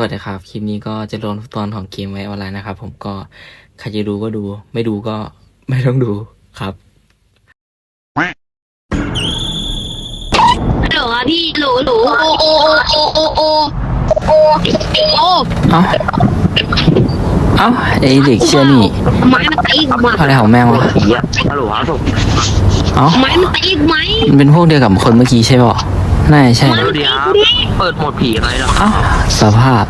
วัสดีครับ คลิปนี้ก็จะลงตอนของเกมไว้ออนไลน์นะครับ ผมก็ใครจะดูก็ดู ไม่ดูก็ไม่ต้องดูครับฮัลโหลครับพี่หลูหลูโอโอโอโอโอโอโอเอ้าเอ้าไอเด็กเชื่อนี่ไม้มันตีกมาอะไรของแม่วะฮัลโหลครับผมเอ้าไม้มันตีกไหมมันเป็นพวกเดียวกับคนเมื่อกี้ใช่ปะ น่าจะใช่เดี๋ยวเดี๋ยวเปิดโหมดผีอะไรเหรอเอ้าสภาพ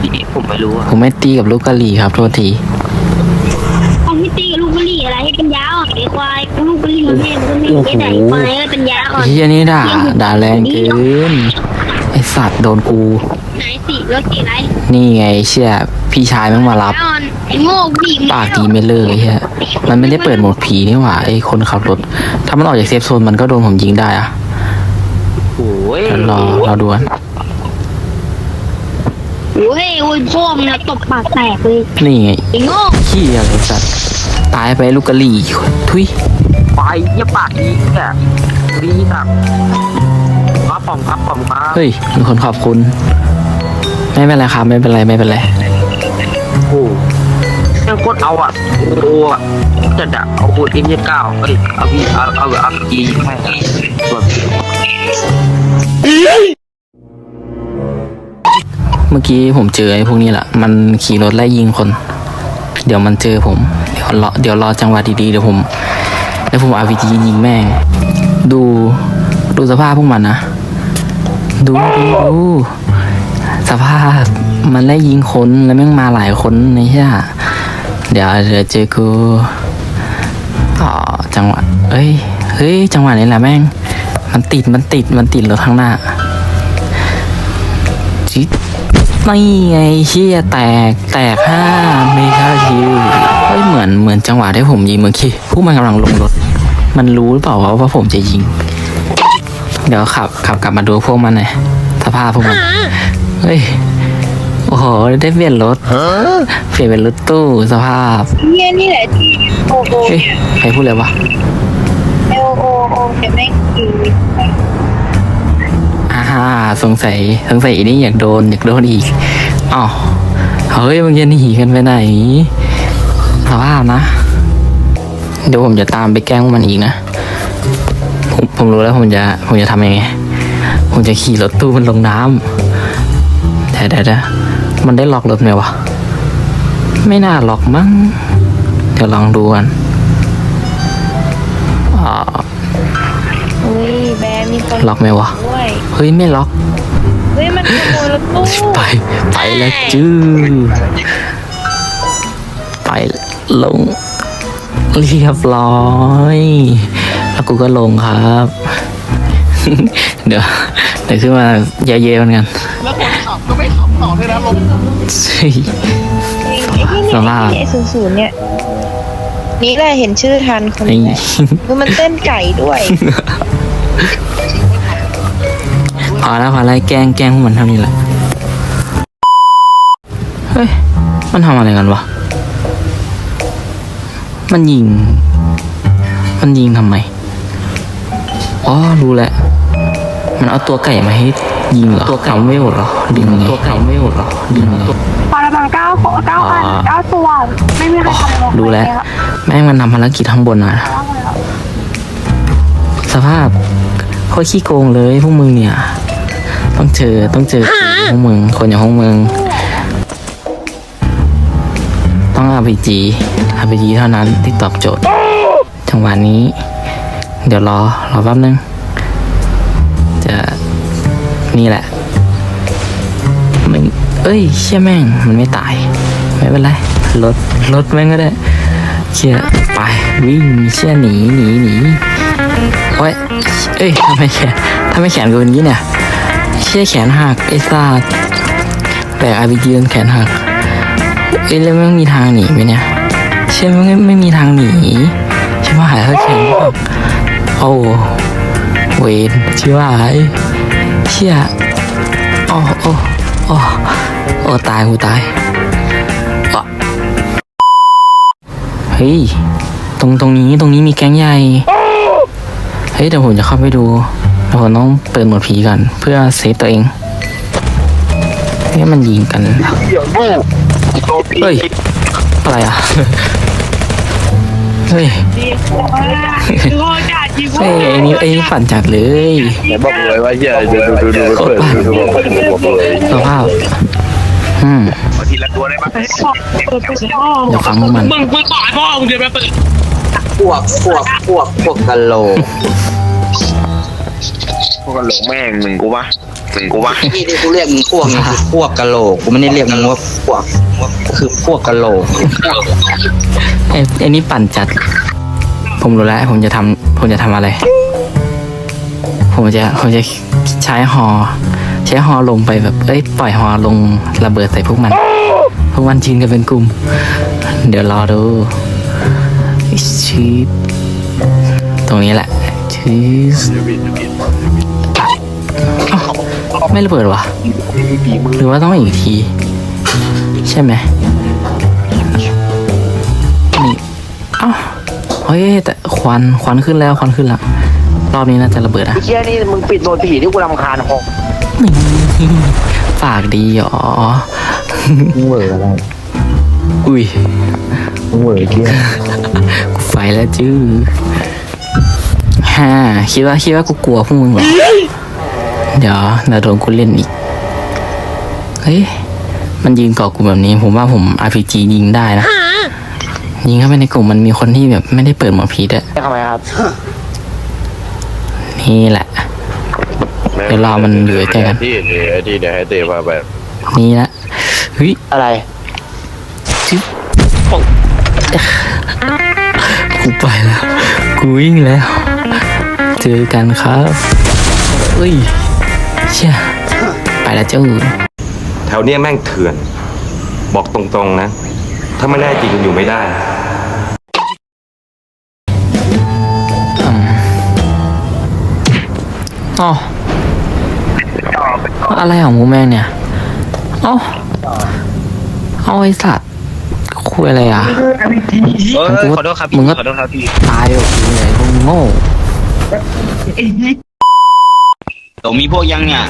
ผีผมไม่รู้อะผมไม่ตีกับลูกกะหรี่ครับโทษที เอาพี่ตีกับลูกบุหรี่อะไรให้เป็นยาอ่อนไอ้ควายลูกบุหรี่แม่มันก็ไม่ได้ไหนควายก็เป็นยาอ่อนเฮียนี่ด่า ด่าแรงเกิน ไอสัตว์โดนกู ไหนสีรถสีอะไรนี่ไงเชี่ยพี่ชายแม่งมารับ ยาอ่อนไอ้โง่บุหรี่ปากดีไม่เลิกไอ้เฮียมันไม่ได้เปิดโหมดผีนี่หว่าไอคนขับรถ ถ้ามันออกจากเซฟโซนมันก็โดนผมยิงได้อะ โอ้ยเดี๋ยวรอรอดูกันโอ้ยโอ้ยพ่อมึงนะตบปากแตกเลยนี่ไงไอ้โง่ขี้อะไรสัตว์ตายไปลูกกะหรี่ทุยไปเยี่ยปากดีแกดีครับครับผมครับผมครับเฮ้ยมีคนขอบคุณ ไม่เป็นไรครับไม่เป็นไรไม่เป็นไรโอ้ยังกดเอาอะโอ้อะจะดะเอาโคตรเอ็มยี่เก้าเอ้ยเอาพี่เอาเอาเอาจีแม่งส่วน เมื่อกี้ผมเจอไอ้พวกนี้แหละ มันขี่รถไล่ยิงคน เดี๋ยวมันเจอผม เดี๋ยวรอเดี๋ยวรอจังหวะดีๆเดี๋ยวผมเดี๋ยวผมอาวีจียิงแม่ง ดูดูสภาพพวกมันนะ ดูดูดูสภาพมันไล่ยิงคนแล้วแม่งมาหลายคนในเช่ยเดี๋ยวเดี๋ยวเจอกูอ๋อจังหวะเอ้ย เฮ้ย จังหวะนี้แหละแม่ง มันติดมันติดมันติดรถข้างหน้าจินี่ไงเชี่ยแตกแตกห้าเมกาคิวเฮ้ยเหมือนเหมือนจังหวะที่ผมยิงเมื่อกี้พวกมันกำลังลงรถ มันรู้หรือเปล่าวะว่าผมจะยิง เดี๋ยวขับขับกลับมาดูพวกมันหน่อยสภาพพวกมันเฮ้ยโอ้โหได้เปลี่ยนรถเปลี่ยนเป็นรถตู้สภาพเนี่ยนี่แหละที่โอโอเฮ้ยใครพูดเลยวะ โอโอโอจะไม่กินอ่าสงสัยสงสัยอีนี่อยากโดนอยากโดนอีกอ๋อเฮ้ยมึงจะหนีกันไปไหนสภาพนะ เดี๋ยวผมจะตามไปแกล้งมันอีกนะ ผมผมรู้แล้วผมจะผมจะทำยังไง ผมจะขี่รถตู้มันลงน้ำแต่เดี๋ยวเดี๋ยวมันได้ล็อกรถไหมวะ ไม่น่าล็อกมั้ง เดี๋ยวลองดูกัน อ่าเฮ้ยแบร์มีคนล็อกไหมวะ ด้วยเฮ้ยไม่ล็อก เฮ้ยมันขโมยรถตู้ไปไปแล้วจื้อไปลง เรียบร้อย แล้วกูก็ลงครับ เดี๋ยวเดี๋ยวขึ้นมาเยอะๆเหมือนกันแล้วคนขับก็ไม่ขับต่อด้วยนะลงเฮ้ยไอ้ที่สภาพเนี่ยไอ้ศูนย์ศูนย์เนี่ย นี่แหละเห็นชื่อทันคนไอ้นี้คือมันเต้นไก่ด้วย พอแล้วพอแล้วแกล้งแกล้งพวกมันเท่านี้แหละ เฮ้ย มันทำอะไรกันวะ มันยิง มันยิงทำไม อ๋อ รู้แล้ว มันเอาตัวไก่มาให้ยิงเหรอ ตัวไก่ไม่หมดหรอ ดึงไงตัวไก่ไม่หมดหรอ ดึงไงปริมาณ เก้าเก้าอันอ่าเก้าตัว ไม่มีใครทำลงรู้แล้วแม่งมันทำภารกิจข้างบนอะ สภาพโคตรขี้โกงเลยพวกมึงเนี่ย ต้องเจอต้องเจอพวกมึงคนอย่างพวกมึง ต้อง RPG RPG เท่านั้นที่ตอบโจทย์จังหวะนี้ เดี๋ยวรอรอแป๊บนึง เอ้ยเชี่ยแม่งมันไม่ตาย ไม่เป็นไรรถรถแม่งก็ได้เชี่ยไปวิ่งเชี่ยหนีหนีหนีโอ้ยเอ้ยทำไมแขนทำไมแขนกูเป็นงี้เนี่ยเชี่ยแขนหักไอ้ซาดแบกอาร์พีจีนแขนหักเอ้ยแล้วไม่มีทางหนีไหมเนี่ยเชี่ยไม่ไม่มีทางหนีใช่ว่าหายเขาแขนหักโอ้เวนชิว่าหายเชี่ยโอ้โอ้ อ้โอ้ตายกูตายเฮ้ย ตรงตรงนี้ตรงนี้มีแก๊งใหญ่ เฮ้ยเดี๋ยวผมจะเข้าไปดูเดี๋ยวผมต้องเปิดโหมดผีก่อนเพื่อเซฟตัวเองนี่มันยิงกันเดี๋ยวโง่โดนตีเฮ้ย อะไรอะ เฮ้ยโง่จัดจีโง่เฮ้ยไอ้นี่ไอ้นี่ปั่นจัดเลยไหนบอกเลยว่าเหี้ยดูดูดูดูเปิดดูดูบอกดูบอกเลยสภาพอืมเอาทีละตัวได้ปะเปิดเปิดพ่อเดี๋ยวฟังพวกมันมึงมึงบอกให้พ่อมึงเดินไปเปิดพวกพวกพวกพวกกะโหลกพวกกันหลงแม่งหนึ่งกูปะหนึ่งกูปะที่ที่กูเรียกมึงพวกนี่คือพวกกะโหลกกูไม่ได้เรียกมึงว่าพวกคือพวกกะโหลก ไอ้ไอ้นี่ปั่นจัด ผมรู้แล้วผมจะทำผมจะทำอะไร ผมจะผมจะใช้ฮอใช้ฮอลงไปแบบเอ้ยปล่อยฮอลงระเบิดใส่พวกมัน พวกมันชินกันเป็นกลุ่ม เดี๋ยวรอดูชีพตรงนี้แหละชีสไม่ระเบิดวะหรือว่าต้องอีกที ใช่ไหม เฮ้ยแต่ควันควันขึ้นแล้วควันขึ้นแล้วรอบนี้น่าจะระเบิดอะไอ้เชี่ยนี่มึงปิดโดนผีที่กูรำคาญหกนี่ปากดีหรอมึงเหวออะไรอุ้ยมึงเหวอเกี้ยกูไฟแล้วจื้อฮ่าคิดว่าคิดว่ากูกลัวพวกมึงเหรอเดี๋ยวเดี๋ยวโดนกูเล่นอีกเฮ้ยมันยิงเกาะกูแบบนี้ ผมว่าผม RPG ยิงได้นะ ยิงเข้าไปในกลุ่มมันมีคนที่แบบไม่ได้เปิดหมอพีดอะทำไมครับ นี่แหละ เดี๋ยวรอมันเหลือแค่กัน ที่เดี๋ยวที่เดี๋ยวให้เตะพาไปนี่ละเฮ้ยอะไรกูไปแล้ว กูวิ่งแล้ว เจอกันครับเอ้ยเชี่ยไปแล้วเจ้าแถวเนี้ยแม่งเถื่อน บอกตรงๆนะ ถ้าไม่ได้จริงอยู่ไม่ได้ อ๋ออะไรของมูแม่งเนี่ย เอ้า เอาไอสัตว์คุยอะไรอะ เออมึงก็ขอโทษครับมึงก็ ขอโทษครับพี่ตายแบบกูเลยพวกโง่โหลมีพวกยังเนี่ย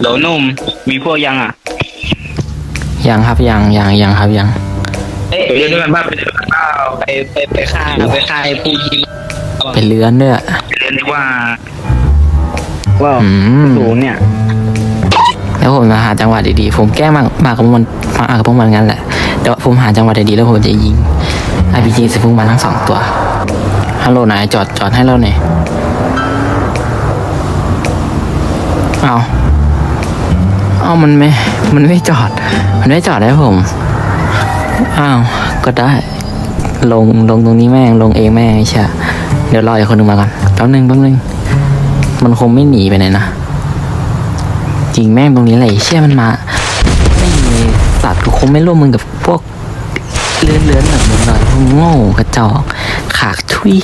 โหลนุ่มมีพวกยังอะยังครับยังยังยังครับยัง เอ้ยเดี๋ยวด้วยกันบ้างไปด้วยกันบ้างไปไปไปฆ่าไปฆ่าไอ้ผู้ยิงเป็นเลื้อนด้วย เรียนดีว่า ว่าอืม ศูนย์เนี่ย แล้วผมจะหาจังหวะดีๆ ผมแกล้งมามากับพวกมันมากับพวกมันงั้นแหละเดี๋ยวผมหาจังหวะดีๆแล้วผมจะยิง RPG ใส่พวกมันทั้งสองตัว ฮัลโหลนายจอดจอดให้เราหน่อย เอาเอามันไม่ มันไม่จอด มันไม่จอดให้ผม อ้าว ก็ได้ ลง ลงตรงนี้แม่ง ลงเองแม่งไอ้เช่ยเดี๋ยวรออีกคนหนึ่งมาก่อนแป๊บนึงแป๊บนึง มันคงไม่หนีไปไหนนะ จริงแม่งตรงนี้แหละไอ้เชี่ยมันมา ไม่มีสัตว์กูคงไม่ร่วมมือกับพวกเลื้อนเลื้อนๆแบบมึงหน่อยพวกโง่กระจอกขากทุย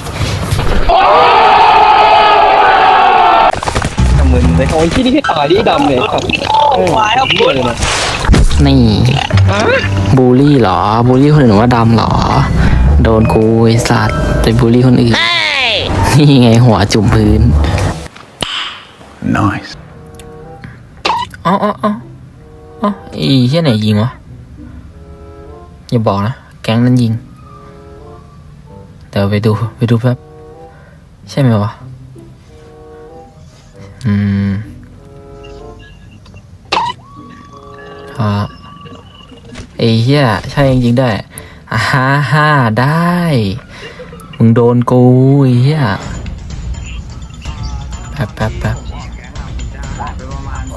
มึงเลยโอ้ยที่นี่ต่อยที่ดำเลยครับวายเอาพูดเลยนะนี่บูลลี่เหรอบูลลี่คนอื่นว่าดำเหรอ โดนกูไอสัตว์ไปบูลลี่คนอื่นนี่ไงหัวจุ่มพื้น nice อ๋ออ๋ออ๋ออ๋ออีเชี่ยไหนยิงวะ อย่าบอกนะ แก๊งนั้นยิง เดี๋ยวไปดู ไปดูแป๊บ ใช่ไหมวะ อืมอ่าไอ้เหี้ยใช่จริงๆด้วยอ่าฮ่าฮ่าได้ มึงโดนกูไอ้เหี้ยแป๊บแป๊บแป๊บ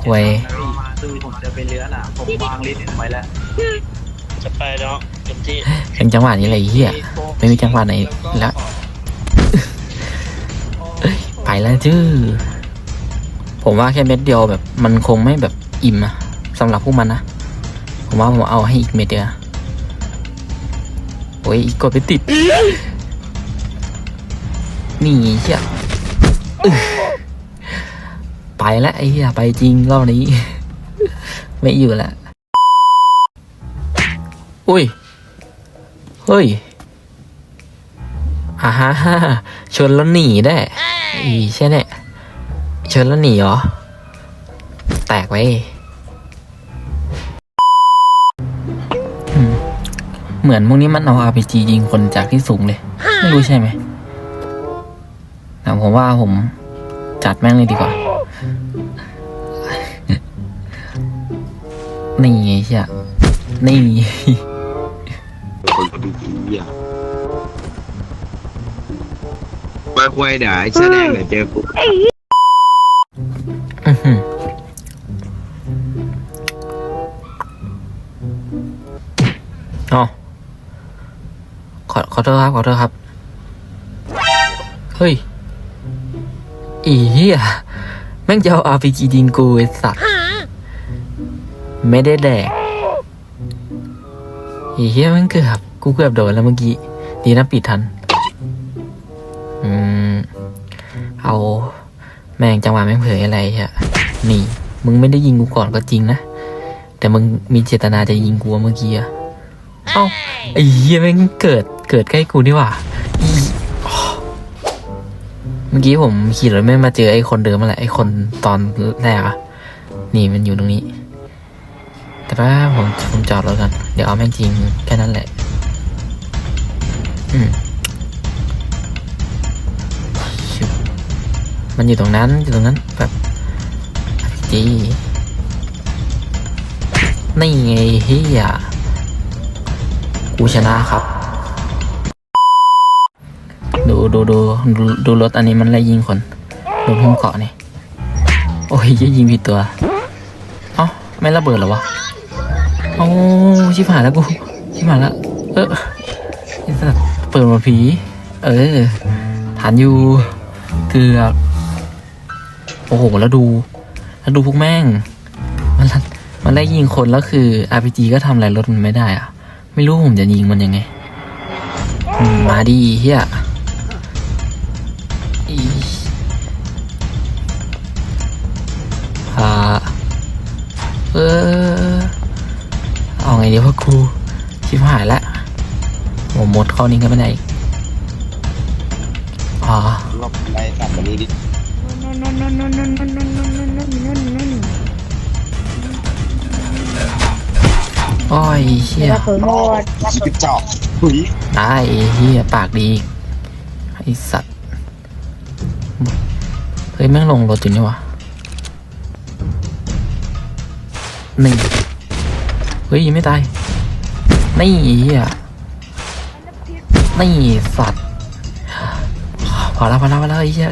ควยคือผมจะไปเลื้อนอะ ผมวางลิ้นผมไว้แล้วจะไปเนาะเต็มที่เป็นจังหวะนี้เลยไอ้เหี้ยไม่มีจังหวะไหนแล้วเอ้ยไปแล้วจื้อผมว่าแค่เม็ดเดียวแบบ มันคงไม่แบบอิ่มอะสำหรับพวกมันนะ ผมว่าผมเอาให้อีกเม็ดเดียวโอ้ยอีกกดไปติด นี่เหี้ยอึ๊ะ ไปแล้วไอ้เหี้ยไปจริงรอบนี้ ไม่อยู่ล้วอุ้ย เฮ้ยอ่าฮ่าฮ่าชนแล้วหนีได้อีใช่เนี่ยชนแล้วหนีเหรอ แตกไว้เหมือนพวกนี้มันเอา RPG ยิงคนจากที่สูงเลย ไม่รู้ใช่ไหมแต่ผมว่าผมจัดแม่งเลยดีกว่า นี่ไงเชียนี่ไปคุยเดี๋ยวไอ้เสื้อแดงเดี๋ยวเจอกูอื้อหืออ๋อขอขอโทษครับ ขอโทษครับ เฮ้ย อีเหี้ยแม่งจะเอา RPG ยิงกูไอ้สัตว์ ไม่ได้แดกอีเหี้ยม่งเกือบกูเกือบโดนแล้วเมื่อกี้ ดีนะปิดทัน อืม เอาแม่งจังหวะแม่งเผยอะไรอะนี่ มึงไม่ได้ยิงกูก่อนก็จริงนะ แต่มึงมีเจตนาจะยิงกูเมื่อกี้อะเอ้าไอ้เหี้ยแม่งเกิดเกิดใกล้กูนี่หว่าเมื่อกี้ผมขี่รถไม่มาเจอไอ้คนเดิมมาแหละไอ้คนตอนแรกอะนี่มันอยู่ตรงนี้ แต่ว่าผมผมจอดรถกันเดี๋ยวเอาแม่งจริงแค่นั้นแหละ อืมมันอยู่ตรงนั้นอยู่ตรงนั้นแบบจีนี่ไงเฮียกูชนะครับดูดูดูดูดูรถอันนี้มันไล่ยิงคนรถหุ้มเกาะนี่ โอ้ยยิงผิดตัว เอ้า ไม่ระเบิดหรอวะ อ้ชิบหายแล้วกูชิบหายแล้วเออไอ้สัตว์เปิดมดผี เออฐานอยู่เกือบโอ้โหแล้วดู แล้วดูพวกแม่ง มันมันได้ยิงคนแล้วคือ RPG ก็ทำอะไรรถมันไม่ได้อะไม่รู้ผมจะยิงมันยังไง มาดีเฮียอ่าเออ ไงดีวะครูชิบหายแล้วผมหมดเข้านี้กันไม่ได้อีกอ่าลบไปตัดแบบนี้ดิโอ้ยเชี่ยเผยหมดกระจอกหุยได้ไอ้เฮียปากดีอีกไอสัตว์เฮ้ยแม่งลงรถอยู่นี่วะนี่ เฮ้ยยังไม่ตาย นี่ไอ้เฮียนี่สัตว์พอแล้วพอแล้วพอแล้วไอ้เฮีย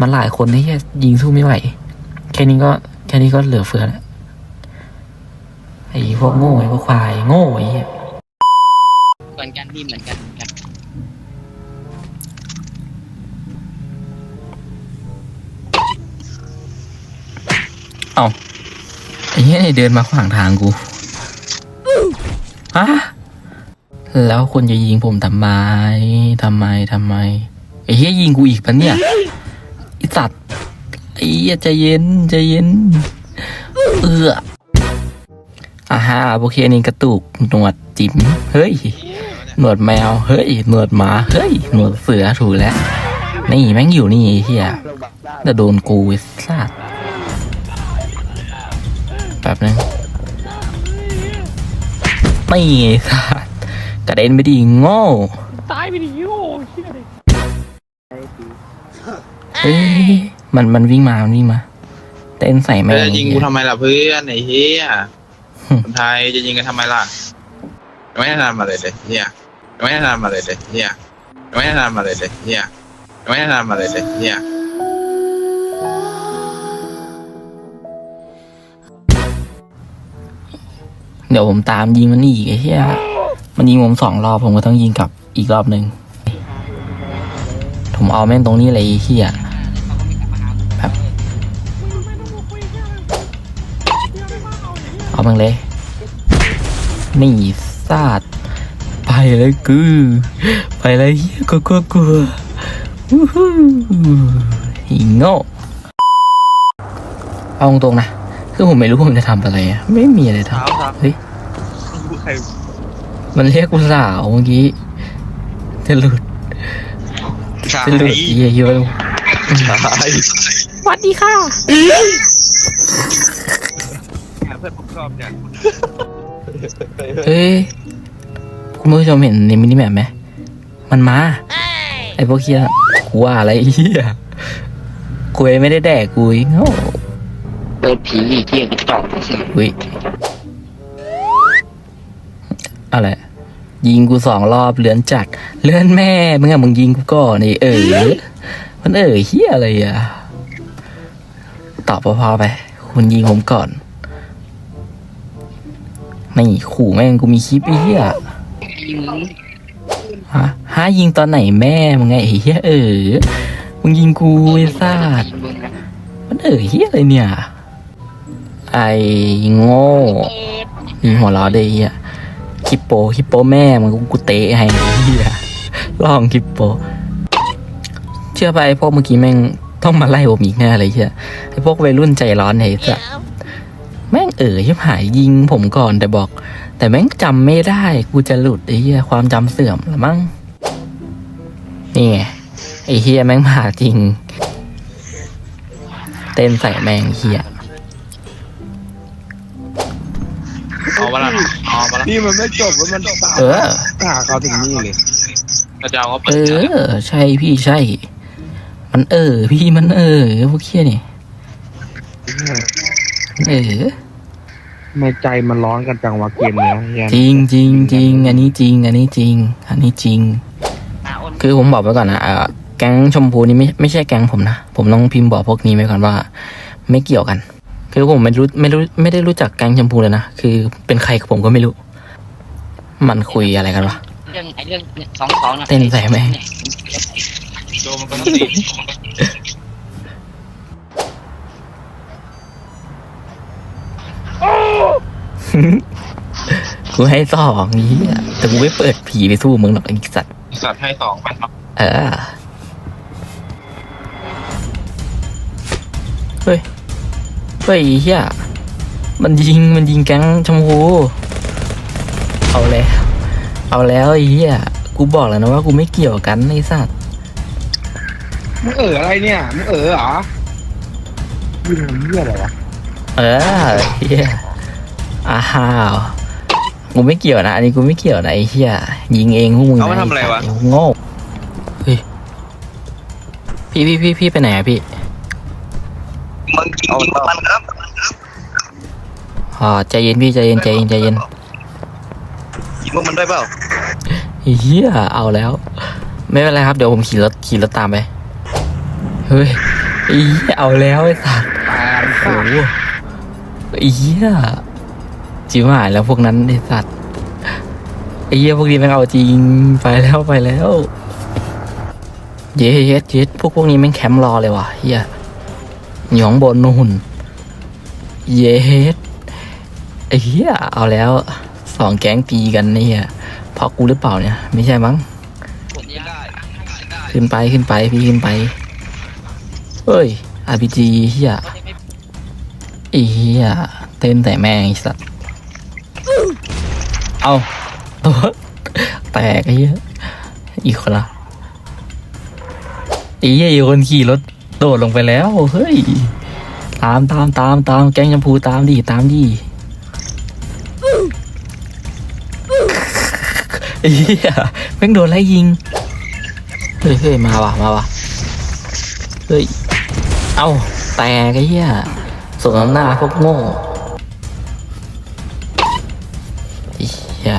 มันหลายคนไอ้เฮียยิงสู้ไม่ไหว แค่นี้ก็แค่นี้ก็เหลือเฟือแล้วไอ้พวกโง่ไอ้พวกควายโง่ไอ้เหี้ยเหมือนกันพี่เหมือนกันเหมือนกันไอ้เหี้ยนี่เดินมาขวางทางกู ฮะแล้วคุณจะยิงผมทำไมทำไมทำไมไอ้เหี้ยยิงกูอีกปะเนี่ยไอ้สัตว์ไอ้เหี้ยใจเย็นใจเย็น เอออ่าฮะโอเคนี่กระตุกหนวดจิ๋มเฮ้ยหนวดแมว เฮ้ยหนวดหมา เฮ้ยหนวดเสือถูกแล้ว นี่แม่งอยู่นี่ไอ้เฮียจะโดนกูไอ้สัตว์แป๊บนึง ไม่ไงสัตว์กระเด็นไปดีโง่ตายไปดิโอ้เชี่ยเลยเฮ้ยมันมันวิ่งมามันวิ่งมา เต้นใส่แม่งจะยิงกูทำไมล่ะเพื่อนไอ้เฮียหึคนไทยจะยิงกันทำไมล่ะยังไม่ได้ทำอะไรเลยเฮียยังไม่ได้ทำอะไรเลยเฮียยังไม่ได้ทำอะไรเลยเฮียยังไม่ได้ทำอะไรเลยเฮีย เดี๋ยวผมตามยิงมันอีกไอ้เหี้ยมันยิงผมสองรอบผมก็ต้องยิงกลับอีกรอบหนึ่งผมเอาแม่งตรงนี้เลยไอ้เหี้ยแบบเอาแม่งเลยนี่ซาดไปเลยกูไปเลยเหี้ยกลัวกลัวกลัววู้ฮู้หิงโง่เอาตรงๆนะ คือผมไม่รู้ผมจะทำอะไรอะไม่มีอะไรทำ เฮ้ยมันเรียกกูสาวเมื่อกี้จะหลุดจะหลุดเยี่ยเยอะสวัสดีค่ะเฮ้ยคุณผู้ชมเห็นในมินิแมปไหมมันมา ไอ้พวกเฮียกูว่าอะไรเฮียกูไม่ได้แดกกูอีกโง่เปิดผีเที่ยงกระจอกอุ้ย อะไร ยิงกูสองรอบเลือนจัดเลือนแม่มึงอะมึงยิงกูก่อนไอเออมันเออเฮียอะไรอะตอบพอๆไป คุณยิงผมก่อน ไม่ขู่แม่งกูมีคลิปไอ้เฮียฮะฮะยิงตอนไหนแม่มึงไงไอ้เฮียเออมึงยิงกูไอ้สัสมันเออเฮียอะไรเนี่ย ไอ้โง่มีหัวล้อได้วยไอ้เฮิปโปคิปโปแม่มันกูเตะให้เฮียลองคิปโป เชื่อไปพวกเมื่อกี้แม่งต้องมาไล่ผมอีกแน่เลยเฮียไอพวกวัยรุ่นใจร้อนเนี่ยจะแม่งเออชิบหายยิงผมก่อนแต่บอก แต่แม่งจำไม่ได้ กูจะหลุดไอ้เฮียความจำเสื่อมละมั้งนี่ไงไอ้เฮียแม่งผ่าจริง เต้นใส่แม่งเฮียเอาเอาวะล่ะ นี่มันไม่จบว่ามันตามเออ ตาเขาถึงนี่เลยกระเจ้าก็เอเปิดอใช่พี่ใช่ มันเออ พี่มันเออพวกเฮียนี่มันเออไม่ใจมันร้อนกันจังวะเกมเนี้ยเฮียจริงจริงจริงอันนี้จริง อันนี้จริง อันนี้จริง คือผมบอกไว้ก่อนนะเอ่อแก๊งชมพูนี่ไม่ไม่ใช่แก๊งผมนะ ผมต้องพิมพ์บอกพวกนี้ไว้ก่อนว่า ไม่เกี่ยวกัน คือผมไม่รู้ไม่รู้ไม่ได้รู้จักแก๊งชมพูเลยนะ คือเป็นใครผมก็ไม่รู้ มันคุยอะไรกันวะ เรื่องไอ้เรื่องสองสองเต้นใส่แม่งโดนมันก็ต้องตีกูให้สองนี้ยแต่กูไม่เปิดผีไปสู้มึงหรอกไอ้สัตว์สัตว์ให้สองไปเนาะเออเฮ้ยเฮ้ยไอ้เฮียมันยิงมันยิงแก๊งชมพู เอาแล้วเอาแล้วไอ้เฮียกูบอกแล้วนะว่ากูไม่เกี่ยวกันไอ้สัตว์มึงเอออะไรเนี่ยมึงเออเหรอยิงมันเหี้ยอะไรวะเออเฮียอ้าวกูไม่เกี่ยวนะอันนี้กูไม่เกี่ยวนะไอ้เฮียยิงเองพวกมึงนเอามาทำอะไรวะไสัตโง่เฮ้ยพี่พี่พี่พี่ไปไหนอะพี่มึงจริงจริงมันครับอ๋อใจเย็นพี่ใจเย็นใจเย็นใจเย็นยิง พวกมันด้วยเปล่าเฮียเอาแล้ว ไม่เป็นไรครับเดี๋ยวผมขี่รถขี่รถตามไป เฮ้ยไอ้เหี้ยเอาแล้วไอ้สัตว์โอ้โหอ้เหี้ยจิ๋วหายแล้วพวกนั้นไอ้สัตว์ไอ้เหี้ยพวกนี้แม่งเอาจริงไปแล้วไปแล้ว เย็ดเย็ดเย็ดพวกพวกนี้แม่งแคมป์รอเลยว่ะเฮียอยู่ข้างบนนู่นเย็ดไอ้เหี้ยเอาแล้ว สองแก๊งตีกันเนี่ยเพราะกูหรือเปล่าเนี่ย ไม่ใช่มั้งขึ้นไปขึ้นไปพี่ขึ้นไปเฮ้ย RPG เฮียไอ้เฮียเต้นแต่แม่งไอ้สัตว์เอาตัวแตกไอ้เฮียอีกคนละไอ้เฮียอีกคนขี่รถโดดลงไปแล้ว เฮ้ย ตามตามตามตามแก๊งชมพูตามดิตามดิ ไอ้เฮียแม่งโดนไล่ยิง เฮ้ยเฮ้ยมาว่ะมาว่ะเฮ้ย เอาแตกไอ้เหี้ยสมน้ำหน้าพวกโง่ไอ้เหี้ย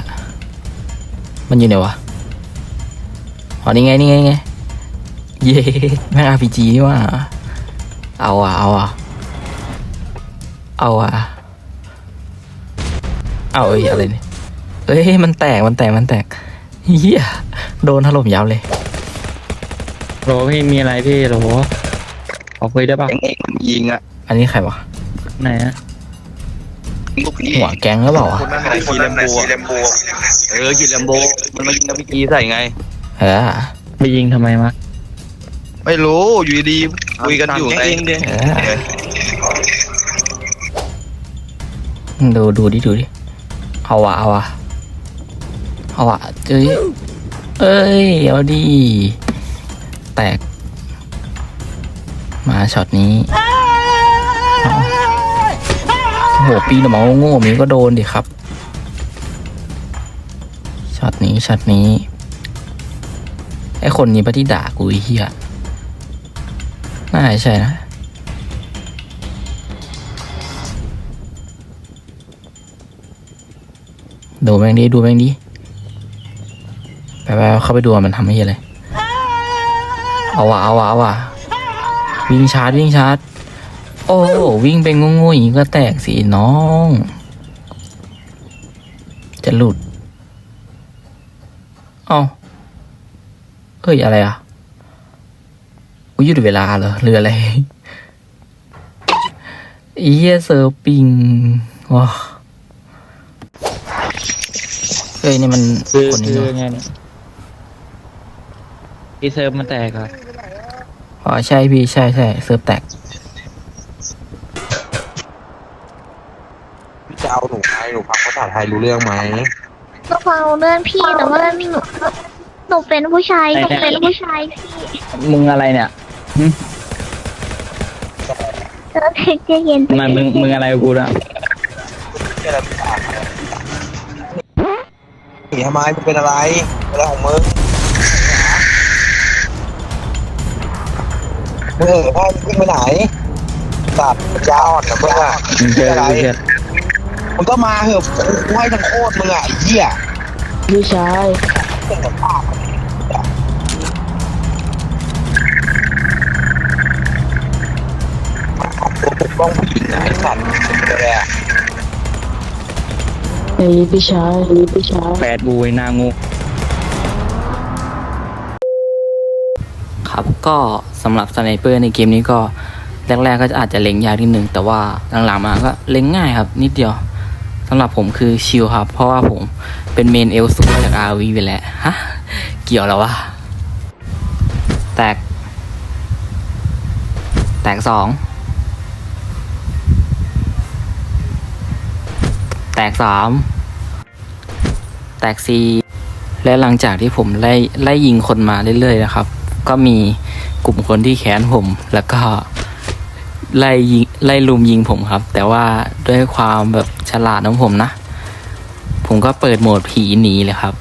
มันอยู่ไหนวะอ๋อนี่ไงนี่ไงไง เย้แม่ง RPG นี่ว่า เอาอะเอาอะเอาอะเอาเอ้อะไรเนี่ย เอ้ยมันแตกมันแตกมันแตกเหี้ยโดนถล่มยับเลยโหลพี่มีอะไรพี่โหลขอคุยได้ป่ะเองเองมันยิงอะอันนี้ใครวะไหนอะลูกพี่หัวแก๊งหรือเปล่าวะคนนั้นอะไรขี่แลมโบขี่แลมโบเออขี่แลมโบมันมายิงกับพี่กีใส่ไง เออไปยิงทำไมมะไม่รู้อยู่ดีๆคุยกันอยู่ไงเออดูดูดิดูดิเอาวะเอาวะ เอาวะเอ้ย เอ้ย เอาดี แตก มาช็อตนี้โอ้โหปีนออกมาโง่ๆมีก็โดนดิครับ ช็อตนี้ช็อตนี้ ไอคนนี้ปะที่ด่ากูเหี้ยน่าใช่นะดูแม่งดิดูแม่งดิ ไปไปเข้าไปดูว่ามันทำให้ยอะไรเอาวะเอาวะเอาวะวิ่งชาร์จวิ่งชาร์จโอ้วิ่งไปงงูอย่างนี้ก็แตกสิน้อง จะหลุดเอาเอ้ยอะไรอะกูยุดเวลาเหรอหรืออะไรอีเหี้ยเซอร์ปิงว้าเฮ้ยนี่มันคือคนนี้เนาะ ไงเนี่ยพี่เซิร์ฟมันแตกเหรอะอ๋อใช่พี่ใช่ใช่เซิร์ฟแตกพี่จะเอาหนูไงหนูฟังภาษาไทยรู้เรื่องไหมหนูฟังเรื่องพี่แต่ว่าหนูหนูเป็นผู้ชายหนูเป็นผู้ชายพี่มึงอะไรเนี่ยเออใจเย็นมันมึงมึงอะไรกับกูนะหนีทำไมมึงเป็นอะไรเป็นอะไรของมึง มึงเออพ่อมึงวิ่งไปไหนตัดยาอ่อนกับมึงอะมึงเจออะไรกูเจอมึงก็มาเหอะกูให้ทั้งโคตรมึงอะไอ้เหี้ยพี่ชายตัวปกป้องผู้หญิงอะไอ้สัตว์เป็นอะไรอะแปดบูไอ้หนางู ครับ ก็สำหรับสไนเปอร์ในเกมนี้ก็แรกๆก็อาจจะเล็งยากนิดนึง แต่ว่าหลังๆมาก็เล็งง่ายครับ นิดเดียวสำหรับผมคือชิลครับ เพราะว่าผมเป็นเมนเอลสูงจากอาวีไปแล้วฮะเกี่ยวแล้ววะแตก แตกสองแตกสามแตกสี่และหลังจากที่ผมไล่ไล่ยิงคนมาเรื่อยๆนะครับ ก็มีกลุ่มคนที่แค้นผม แล้วก็ไล่ยิงไล่ลุมยิงผมครับ แต่ว่าด้วยความแบบฉลาดของผมนะ ผมก็เปิดโหมดผีหนีเลยครับ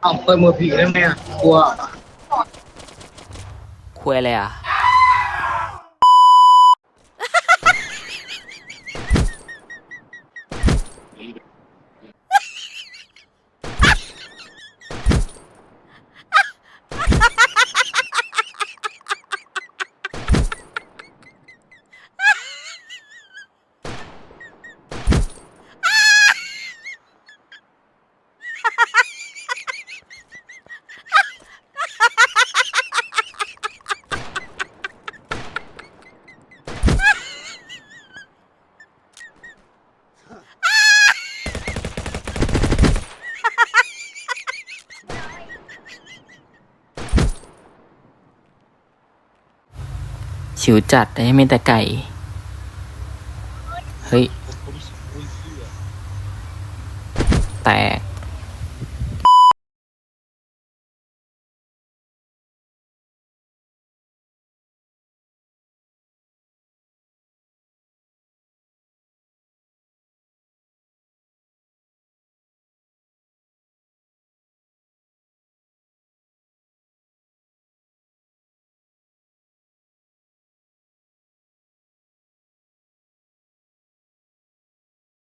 เอาเปิดมือผีได้ไหมอะกลัวคุยอะไรอะ ฉิวจัดแต่ไม่แต่ไก่ เฮ้ย แตก